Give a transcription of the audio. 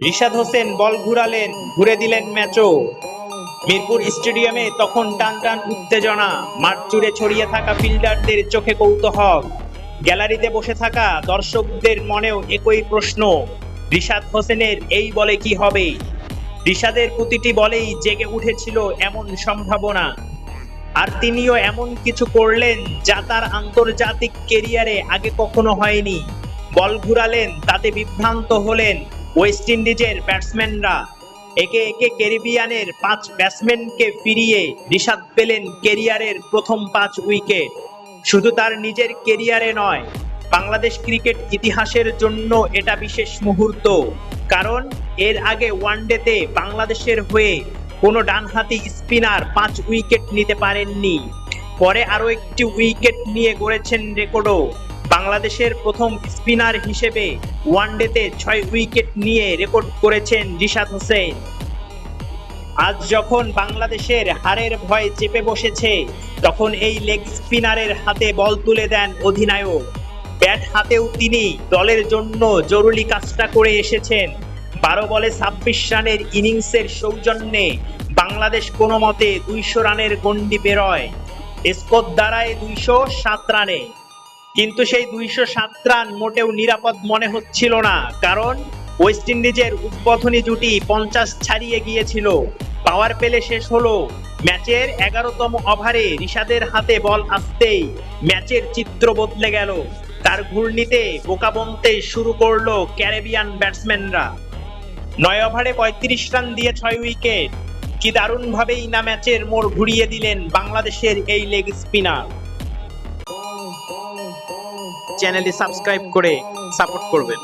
রিশাদ হোসেন বল ঘুরালেন, ঘুরে দিলেন ম্যাচও। মিরপুর স্টেডিয়ামে তখন টান টান উত্তেজনা, মাঠ জুড়ে ছড়িয়ে থাকা ফিল্ডারদের চোখে কৌতূহল। গ্যালারিতে বসে থাকা দর্শকদের মনেও একই প্রশ্ন, রিশাদ হোসেনের এই বলে কি হবে? রিশাদের প্রতিটি বলেই জেগে উঠেছিল এমন সম্ভাবনা। আর তিনিও এমন কিছু করলেন যা তার আন্তর্জাতিক কেরিয়ারে আগে কখনো হয়নি। বল ঘুরালেন, তাতে বিভ্রান্ত হলেন ওয়েস্ট ইন্ডিজের ব্যাটসম্যানরা একে একে ক্যারিবিয়ানের পাঁচ ব্যাটসম্যানকে ফিরিয়ে রিশাদ পেলেন কেরিয়ারের প্রথম পাঁচ উইকেট শুধু তার নিজের কেরিয়ারে নয়, বাংলাদেশ ক্রিকেট ইতিহাসের জন্য এটা বিশেষ মুহূর্ত। কারণ এর আগে ওয়ানডেতে বাংলাদেশের হয়ে কোনো ডানহাতি স্পিনার পাঁচ উইকেট নিতে পারেননি। পরে আরও একটি উইকেট নিয়ে গড়েছেন রেকর্ডও বাংলাদেশের প্রথম স্পিনার হিসেবে ওয়ানডেতে ছয় উইকেট নিয়ে রেকর্ড করেছেন রিশাদ হোসেন। আজ যখন বাংলাদেশের হারের ভয় চেপে বসেছে, তখন এই লেগ স্পিনারের হাতে বল তুলে দেন অধিনায়ক। ব্যাট হাতেও তিনি দলের জন্য জরুরি কাজটা করে এসেছেন। বারো বলে ছাব্বিশ রানের ইনিংসের সৌজন্যে বাংলাদেশ কোনো মতে দুইশো রানের গন্ডি বেরোয়। স্কোর দাঁড়ায় দুইশো সাত রানে। কিন্তু সেই দুইশো সাত রান মোটেও নিরাপদ মনে হচ্ছিল না, কারণ ওয়েস্ট ইন্ডিজের উদ্বোধনী জুটি পঞ্চাশ ছাড়িয়ে গিয়েছিল। পাওয়ার পেলে শেষ হলো। ম্যাচের এগারোতম ওভারে রিশাদের হাতে বল আসতেই ম্যাচের চিত্র বদলে গেল। তার ঘূর্ণিতে বোকা বনতে শুরু করল ক্যারেবিয়ান ব্যাটসম্যানরা। নয় ওভারে পঁয়ত্রিশ রান দিয়ে ছয় উইকেট। কি দারুণভাবেই না ম্যাচের মোড় ঘুরিয়ে দিলেন বাংলাদেশের এই লেগ স্পিনার। চ্যানেলটি সাবস্ক্রাইব করে সাপোর্ট করবেন।